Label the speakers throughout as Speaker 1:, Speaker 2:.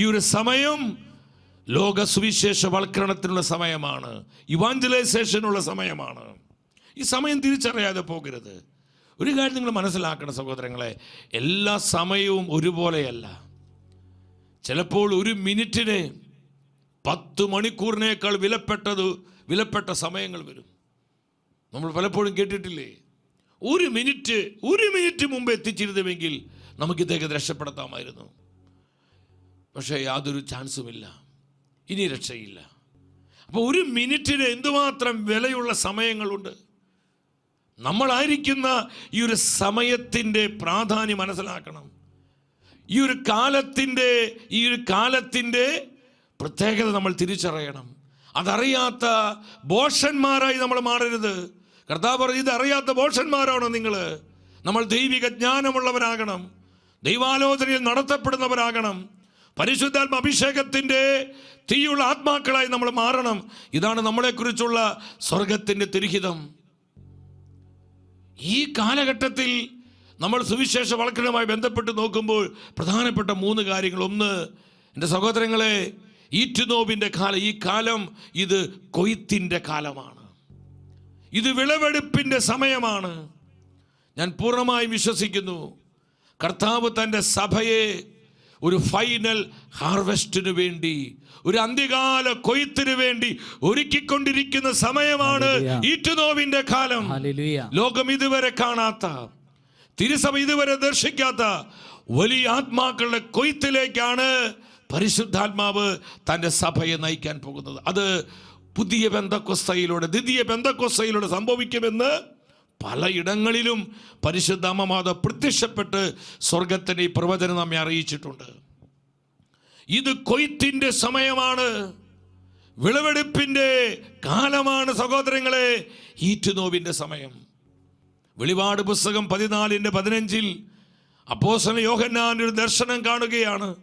Speaker 1: ഈ ഒരു സമയം ലോക സുവിശേഷവൽക്കരണത്തിനുള്ള സമയമാണ്. ഇവാഞ്ചലൈസേഷനുള്ള സമയമാണ്. ഈ സമയം തിരിച്ചറിയാതെ പോകരുത്. ഒരു കാര്യം നിങ്ങൾ മനസ്സിലാക്കണം സഹോദരങ്ങളെ എല്ലാ സമയവും ഒരുപോലെയല്ല. ചിലപ്പോൾ ഒരു മിനിറ്റിന് പത്ത് മണിക്കൂറിനേക്കാൾ വിലപ്പെട്ടത് വിലപ്പെട്ട സമയങ്ങൾ വരും. നമ്മൾ പലപ്പോഴും കേട്ടിട്ടില്ലേ? ഒരു മിനിറ്റ് ഒരു മിനിറ്റ് മുമ്പ് എത്തിച്ചിരുന്നുവെങ്കിൽ നമുക്ക് ഇദ്ദേഹത്തെ രക്ഷപ്പെടുത്താമായിരുന്നു. പക്ഷേ യാതൊരു ചാൻസുമില്ല. ഇനി രക്ഷയില്ല. അപ്പോൾ ഒരു മിനിറ്റിന് എന്തുമാത്രം വിലയുള്ള സമയങ്ങളുണ്ട്? നമ്മളായിരിക്കുന്ന ഈ ഒരു സമയത്തിന്റെ പ്രാധാന്യം മനസ്സിലാക്കണം. ഈ ഒരു കാലത്തിന്റെ ഈ ഒരു കാലത്തിന്റെ പ്രത്യേകത നമ്മൾ തിരിച്ചറിയണം. അതറിയാത്ത ബോഷന്മാരായി നമ്മൾ മാറരുത്. കർത്താവ് പറഞ്ഞു ഇത് അറിയാത്ത ബോഷന്മാരാണോ നിങ്ങൾ നമ്മൾ ദൈവിക ജ്ഞാനമുള്ളവരാകണം. ദൈവാലോചനയിൽ നടത്തപ്പെടുന്നവരാകണം. പരിശുദ്ധാത്മ അഭിഷേകത്തിന്റെ തീയുള്ള ആത്മാക്കളായി നമ്മൾ മാറണം. ഇതാണ് നമ്മളെക്കുറിച്ചുള്ള സ്വർഗത്തിന്റെ തിരുഹിതം. ഈ കാലഘട്ടത്തിൽ നമ്മൾ സുവിശേഷ വളക്കണമായി ബന്ധപ്പെട്ട് നോക്കുമ്പോൾ പ്രധാനപ്പെട്ട മൂന്ന് കാര്യങ്ങൾ. ഒന്ന് എന്റെ സഹോദരങ്ങളെ ഈറ്റുനോവിന്റെ കാലം. ഈ കാലം ഇത് കൊയ്ത്തിന്റെ കാലമാണ്. ഇത് വിളവെടുപ്പിന്റെ സമയമാണ്. ഞാൻ പൂർണമായും വിശ്വസിക്കുന്നു. കർത്താവ് തന്റെ സഭയെ ഒരു ഫൈനൽ ഹാർവെസ്റ്റിന് വേണ്ടി ഒരു അന്ത്യകാല കൊയ്ത്തിന് വേണ്ടി ഒരുക്കിക്കൊണ്ടിരിക്കുന്ന സമയമാണ് ഈറ്റുനോവിന്റെ കാലം. ലോകം ഇതുവരെ കാണാത്ത തിരുസഭ ഇതുവരെ ദർശിക്കാത്ത വലിയ ആത്മാക്കളുടെ കൊയ്ത്തിലേക്കാണ് പരിശുദ്ധാത്മാവ് തന്റെ സഭയെ നയിക്കാൻ പോകുന്നത്. അത് പുതിയ ബന്ധക്കൊസ്തയിലൂടെ ദ്വിതീയ ബന്ധക്കൊസ്തയിലൂടെ സംഭവിക്കുമെന്ന് പലയിടങ്ങളിലും പരിശുദ്ധ അമ്മമാത പ്രത്യക്ഷപ്പെട്ട് സ്വർഗത്തിന്റെ ഈ പ്രവചനം നമ്മെ അറിയിച്ചിട്ടുണ്ട്. ഇത് കൊയ്ത്തിന്റെ സമയമാണ്. വിളവെടുപ്പിന്റെ കാലമാണ് സഹോദരങ്ങളെ. ഈറ്റുനോവിന്റെ സമയം. വെളിപാട് പുസ്തകം പതിനാലിന്റെ പതിനഞ്ചിൽ അപ്പോസന യോഹന്നാൻ ഒരു ദർശനം കാണുകയാണ്.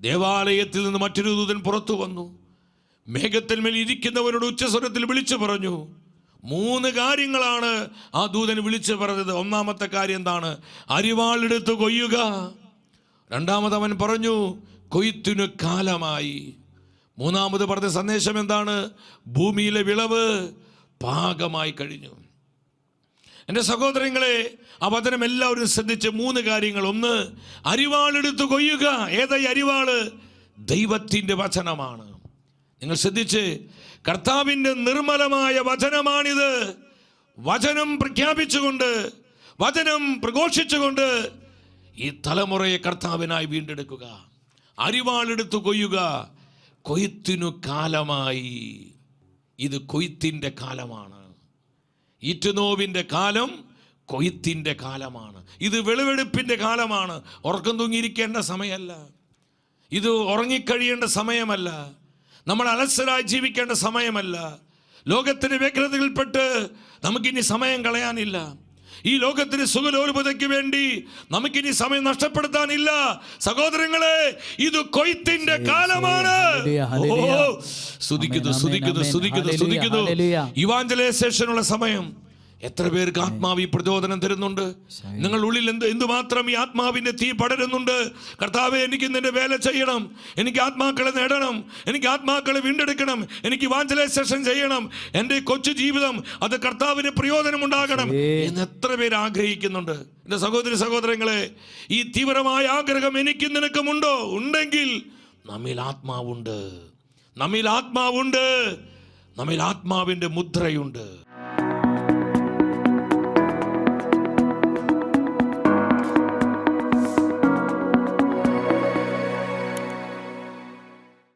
Speaker 1: ദേവാലയത്തിൽ നിന്ന് മറ്റൊരു ദൂതൻ പുറത്തു വന്നു. മേഘത്തിന്മേൽ ഇരിക്കുന്നവരോട് ഉച്ചസ്വരത്തിൽ വിളിച്ചു പറഞ്ഞു. മൂന്ന് കാര്യങ്ങളാണ് ആ ദൂതൻ വിളിച്ചു പറഞ്ഞത്. ഒന്നാമത്തെ കാര്യം എന്താണ്? അരിവാളെടുത്ത് കൊയ്യുക. രണ്ടാമത് അവൻ പറഞ്ഞു കൊയ്ത്തിനു കാലമായി. മൂന്നാമത് പറഞ്ഞ സന്ദേശം എന്താണ്? ഭൂമിയിലെ വിളവ് പാകമായി കഴിഞ്ഞു. എന്റെ സഹോദരങ്ങളെ ആ വചനം എല്ലാവരും ശ്രദ്ധിച്ച് മൂന്ന് കാര്യങ്ങൾ. ഒന്ന് അരിവാളെടുത്ത് കൊയ്യുക. ഏതായി അരിവാൾ? ദൈവത്തിന്റെ വചനമാണ്. നിങ്ങൾ ശ്രദ്ധിച്ച് കർത്താവിന്റെ നിർമ്മലമായ വചനമാണിത്. വചനം പ്രഖ്യാപിച്ചുകൊണ്ട് വചനം പ്രഘോഷിച്ചുകൊണ്ട് ഈ തലമുറയെ കർത്താവിനായി വീണ്ടെടുക്കുക. അരിവാളെടുത്ത് കൊയ്യുക. കൊയ്ത്തിനു കാലമായി. ഇത് കൊയ്ത്തിന്റെ കാലമാണ്. ഈറ്റുനോവിന്റെ കാലം കൊയ്ത്തിന്റെ കാലമാണ്. ഇത് വിളവെടുപ്പിന്റെ കാലമാണ്. ഉറക്കം തൂങ്ങിയിരിക്കേണ്ട സമയമല്ല. ഇത് ഉറങ്ങിക്കഴിയേണ്ട സമയമല്ല. നമ്മൾ അലസരായി ജീവിക്കേണ്ട സമയമല്ല. ലോകത്തിന് വ്യഗ്രതയിൽപ്പെട്ട് നമുക്കിനി സമയം കളയാനില്ല. ഈ ലോകത്തിന് സുഖലോലുപതയ്ക്ക് വേണ്ടി നമുക്കിനി സമയം നഷ്ടപ്പെടുത്താനില്ല. സഹോദരങ്ങളെ ഇത് കൊയ്ത്തിന്റെ കാലമാണ്. സ്തുതിക്കുന്നു സ്തുതിക്കുന്നു സ്തുതിക്കുന്നു. സ്തുതിക്കുന്നു. ഇവാഞ്ചലൈസേഷനുള്ള സമയം. എത്ര പേർക്ക് ആത്മാവ് ഈ പ്രചോദനം തരുന്നുണ്ട്? നിങ്ങൾ ഉള്ളിൽ എന്ത് എന്തുമാത്രം ഈ ആത്മാവിന്റെ തീ പടരുന്നുണ്ട്? കർത്താവെ എനിക്ക് നിന്റെ വേല ചെയ്യണം. എനിക്ക് ആത്മാക്കളെ നേടണം. എനിക്ക് ആത്മാക്കളെ വീണ്ടെടുക്കണം. എനിക്ക് വാഞ്ചലൈസേഷൻ ചെയ്യണം. എന്റെ കൊച്ചു ജീവിതം അത് കർത്താവിന് പ്രയോജനം ഉണ്ടാകണം എന്ന് എത്ര പേര് ആഗ്രഹിക്കുന്നുണ്ട്? എന്റെ സഹോദരി സഹോദരങ്ങളെ ഈ തീവ്രമായ ആഗ്രഹം എനിക്കും നിനക്കുമുണ്ടോ? ഉണ്ടെങ്കിൽ നമ്മിൽ ആത്മാവുണ്ട്. നമ്മിൽ ആത്മാവുണ്ട്. നമ്മിൽ ആത്മാവിന്റെ മുദ്രയുണ്ട്.